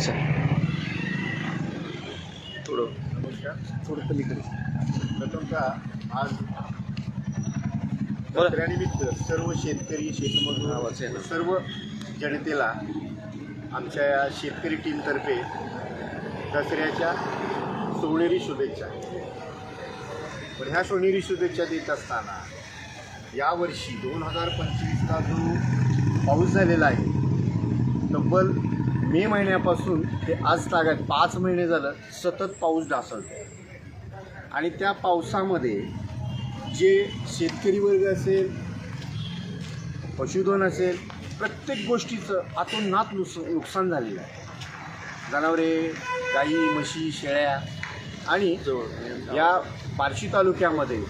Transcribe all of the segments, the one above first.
अच्छा थोडं नमस्कार थोडं प्रथमतः आज. दसऱ्यानिमित्त सर्व शेतकरी आवाज शेतमजूर येणार. सर्व जनतेला आमच्या या शेतकरी टीमतर्फे दसऱ्याच्या सोनेरी शुभेच्छा पण ह्या सोनेरी शुभेच्छा देत असताना यावर्षी दोन हजार पंचवीसचा जो पाऊस झालेला आहे तब्बल मे महिन्यापासून ते आज तागात पाच महिने झालं सतत पाऊस ढासळतो आणि त्या पावसामध्ये जे शेतकरी वर्ग असेल पशुधन असेल प्रत्येक गोष्टीचं आतोनात नुस नुकसान झालेलं आहे. जनावरे गाई म्हशी शेळ्या आणि या बार्शी तालुक्यामध्ये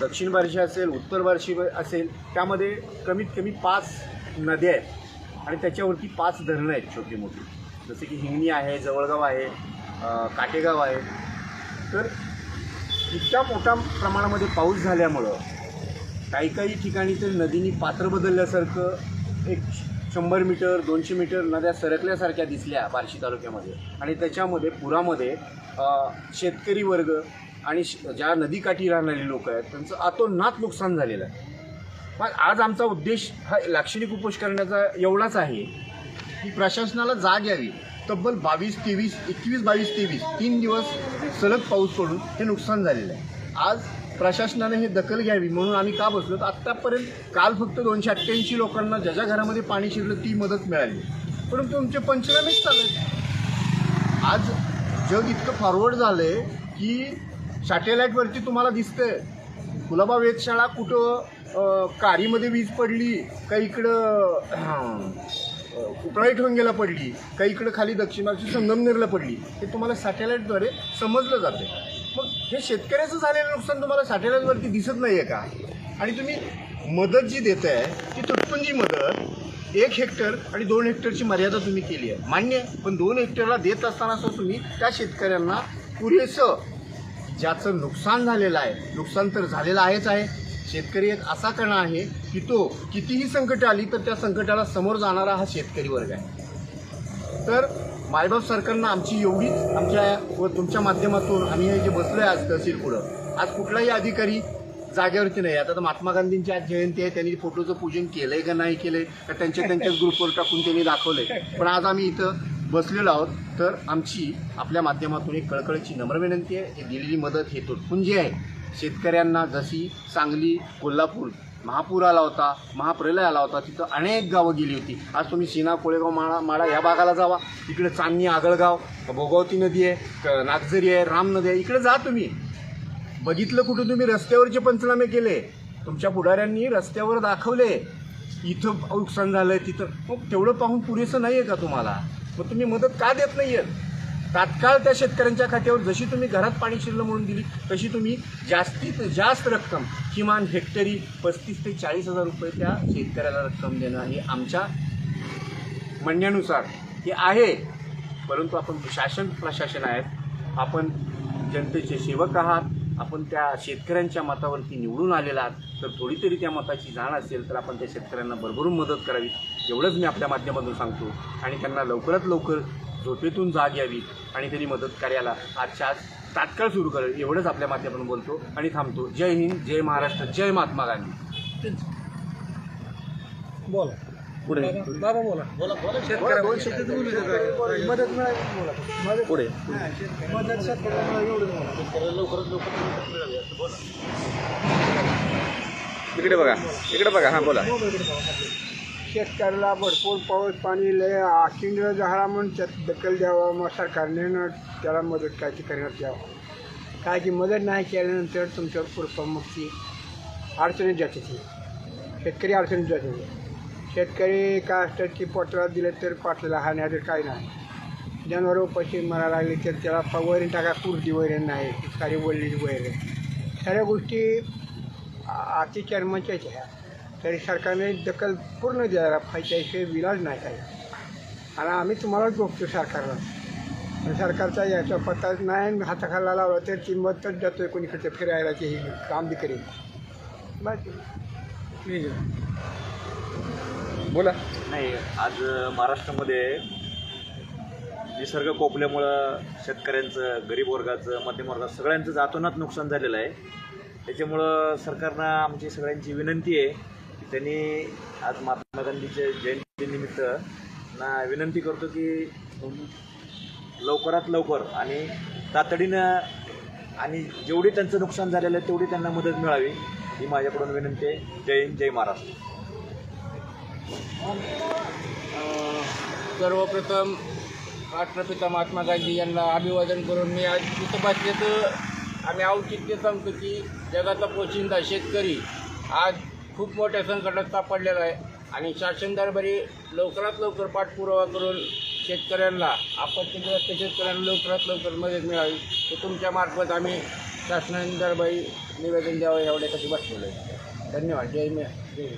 दक्षिण बार्शी असेल उत्तर बार्शी असेल त्यामध्ये कमीत कमी पाच नद्या आहेत. आणि त्याच्यावरती पाच धरणं आहेत छोटी मोठी. जसे की हिंगणी आहे जवळगाव आहे काटेगाव आहे. तर इतक्या मोठ्या प्रमाणामध्ये पाऊस झाल्यामुळं काही काही ठिकाणी तर नदीनी पात्र बदलल्यासारखं एक शंभर मीटर दोनशे मीटर नद्या सरकल्यासारख्या दिसल्या बार्शी तालुक्यामध्ये. आणि त्याच्यामध्ये पुरामध्ये शेतकरी वर्ग आणि श- ज्या नदीकाठी राहणारी लोक आहेत त्यांचं आतोनात नुकसान झालेलं आहे. मग आज आमचा उद्देश हा लाक्षणिक उपोष करण्याचा एवढाच आहे की प्रशासनाला जाग यावी. तब्बल बावीस तेवीस एकवीस बावीस तेवीस तीन दिवस सलग पाऊस पडून हे नुकसान झालेलं आहे. आज प्रशासनाने हे दखल घ्यावी म्हणून आम्ही का बसलो तर आत्तापर्यंत काल फक्त दोनशे अठ्ठ्याऐंशी लोकांना ज्या ज्या घरामध्ये पाणी शिरलं ती मदत मिळाली. परंतु तुमचे पंचनामेच चालत आज जग इतकं फॉरवर्ड झालं आहे की सॅटेलाईटवरती तुम्हाला दिसतंय. कुलाबा वेधशाळा कुठं कारीमध्ये वीज पडली का इकडं उपराळी उपळाई पडली का इकडं खाली दक्षिणाची संगमनेरला पडली हे तुम्हाला सॅटेलाईटद्वारे समजलं जाते. मग हे शेतकऱ्याचं झालेलं नुकसान तुम्हाला सॅटेलाईटवरती दिसत नाही आहे का? आणि तुम्ही मदत जी देत आहे ती तुटपुंजी मदत एक हेक्टर आणि दोन हेक्टरची मर्यादा तुम्ही केली आहे. मान्य आहे पण दोन हेक्टरला देत असताना सुद्धा तुम्ही त्या शेतकऱ्यांना पुरेसं ज्याचं नुकसान झालेलं आहे नुकसान तर झालेलं आहेच आहे शेतकरी एक असा कणा आहे की तो कितीही संकट आली तर त्या संकटाला समोर जाणारा हा शेतकरी वर्ग आहे. तर मायबाप सरकारनं आमची एवढीच आमच्या व तुमच्या माध्यमातून आम्ही हे जे बसलो आहे आज तहसील पुढं आज कुठलाही अधिकारी जागेवरती नाही. आता तर महात्मा गांधींची आज जयंती आहे त्यांनी फोटोचं पूजन केलंय का नाही केलंय का त्यांच्या त्यांच्याच ग्रुपवर टाकून त्यांनी दाखवलं आहे पण आज आम्ही इथं बसलेलो आहोत तर आमची आपल्या माध्यमातून एक कळकळीची नम्र विनंती आहे दिलेली मदत हे तुटपुंजी आहे. शेतकऱ्यांना जशी सांगली कोल्हापूर महापूर आला होता महाप्रलय आला होता तिथं अनेक गावं गेली होती. आज तुम्ही सीना कोळेगाव माळा माळा या भागाला जावा. इकडे चांदणी आगळगाव भोगावती नदी आहे नागझरी आहे राम नदी आहे. इकडे जा तुम्ही. बघितलं कुठं तुम्ही रस्त्यावरचे पंचनामे केले? तुमच्या पुढाऱ्यांनी रस्त्यावर दाखवले. इथं नुकसान झालंय तिथं. मग तेवढं पाहून पुरेसं नाही आहे का तुम्हाला? मग तुम्ही मदत का देत नाही तात्काळ त्या शेतकऱ्यांच्या खात्यावर जशी तुम्ही घरात पाणी शिरलं म्हणून दिली तशी तुम्ही जास्तीत जास्त रक्कम किमान हेक्टरी पस्तीस ते चाळीस हजार रुपये त्या शेतकऱ्याला रक्कम देणं हे आमच्या म्हणण्यानुसार हे आहे. परंतु आपण शासन प्रशासन आहेत. आपण जनतेचे सेवक आहात. आपण त्या शेतकऱ्यांच्या मतावरती निवडून आलेला आहात. तर थोडी तरी त्या मताची जाण असेल तर आपण त्या शेतकऱ्यांना भरभरून मदत करावी. एवढंच मी आपल्या माध्यमातून सांगतो. आणि त्यांना लवकरात लवकर झोपेतून जाग यावी आणि त्यांनी मदत कार्याला आजच्या आज तात्काळ सुरू करेल एवढंच आपल्या माध्यमातून बोलतो आणि थांबतो. जय हिंद जय महाराष्ट्र जय महात्मा गांधी. बोला. पुढे. बाबा बोला. मदत मिळाली बोला. मदत पुढे. मदत शेतकऱ्यांना एवढं बोला. इकडे बघा इकडे बघा. हां बोला. शेतकऱ्याला भरपूर पाऊस पाणी लय आखिंड झाला म्हणून त्यात दखल द्यावा मग सरकारने त्याला मदत काय ती करण्यात द्यावं काय की मदत नाही केल्यानंतर तुमच्यावर पुरपं मग ती अडचणीत जाते ती. शेतकरी अडचणीत जाते शेतकरी काय असतात की पोटाला दिलं तर पाटला हा नाही तर काय नाही. जनावर पैसे मरा लागली तर त्याला प- टाका कुर्ती वैरण नाही सारी वळलेली वैरण साऱ्या गोष्टी आ- अति चर्माच्याच ह्या तरी सरकारने दखल पूर्ण द्यायला पाहिजे त्याशिवाय विलाज नाही काही आणि आम्ही तुम्हालाच बघतो सरकारला. आणि सरकारचा याचा पत्ता नाही आणि हाताखाला लावला तर किंमतच जातोय कोणीकडे फिरायला ते हे काम बी करेल बाकी बोला. नाही आज महाराष्ट्रामध्ये निसर्ग कोपल्यामुळं शेतकऱ्यांचं गरीब वर्गाचं मध्यम वर्गाचं सगळ्यांचं अतोनात नुकसान झालेलं आहे. त्याच्यामुळं सरकारनं आमची सगळ्यांची विनंती आहे त्यांनी आज महात्मा गांधीच्या जयंतीनिमित्त ना विनंती करतो की लवकरात लवकर आणि तातडीनं आणि जेवढी त्यांचं नुकसान झालेलं आहे तेवढी त्यांना मदत मिळावी ही माझ्याकडून विनंती आहे. जय हिंद जय महाराष्ट्र. सर्वप्रथम राष्ट्रपिता महात्मा गांधी यांना अभिवादन करून मी आज इथं तर आम्ही औचित्य सांगतो की जगाचा पोशिंदा शेतकरी आज खूप मोठ्या संकटात सापडलेला आहे. आणि शासन दरबारी लवकरात लवकर पाठपुरावा करून शेतकऱ्यांना आपत्तीग्रस्त शेतकऱ्यांना लवकरात लवकर मदत मिळावी. हे तुमच्या मार्फत आम्ही शासनाने दरबारी निवेदन द्यावं एवढ्यासाठी बसलेलं आहे. धन्यवाद. जय मी जय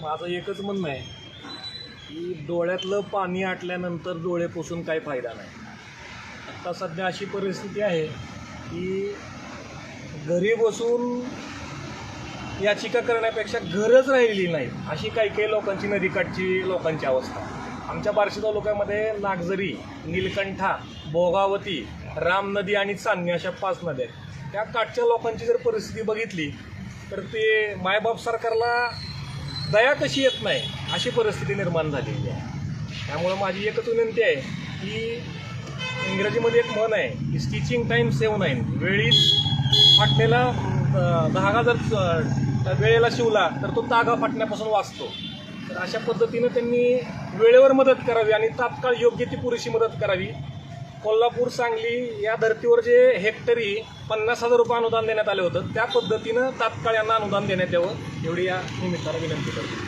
माझं एकच म्हणणं आहे की डोळ्यातलं पाणी आटल्यानंतर डोळे पुसून काही फायदा नाही. आत्ता सध्या अशी परिस्थिती आहे की घरी बसून याचिका करण्यापेक्षा गरज राहिलेली नाही. अशी काही काही लोकांची नदीकाठची लोकांची अवस्था. आमच्या बार्शी तालुक्यामध्ये नागझरी नीलकंठा भोगावती राम नदी आणि चांदणी अशा पाच नद्या आहेत. त्या काठच्या लोकांची जर परिस्थिती बघितली तर ते मायबाप सरकारला दया कशी येत नाही अशी परिस्थिती निर्माण झालेली आहे. त्यामुळं माझी एकच विनंती आहे की इंग्रजीमध्ये एक म्हण आहे की स्टिचिंग टाईम सेव्ह नाईन वेळीत फाटलेला दहा धागा जर वेळेला शिवला तर तो तागा फाटण्यापासून वाचतो. तर अशा पद्धतीनं त्यांनी वेळेवर मदत करावी आणि तात्काळ योग्य ती पुरेशी मदत करावी. कोल्हापूर सांगली या धर्तीवर जे हेक्टरी पन्नास हजार रुपये अनुदान देण्यात आलं होतं त्या पद्धतीनं तात्काळ यांना अनुदान देण्यात यावं एवढी या निमित्तानं विनंती करतो.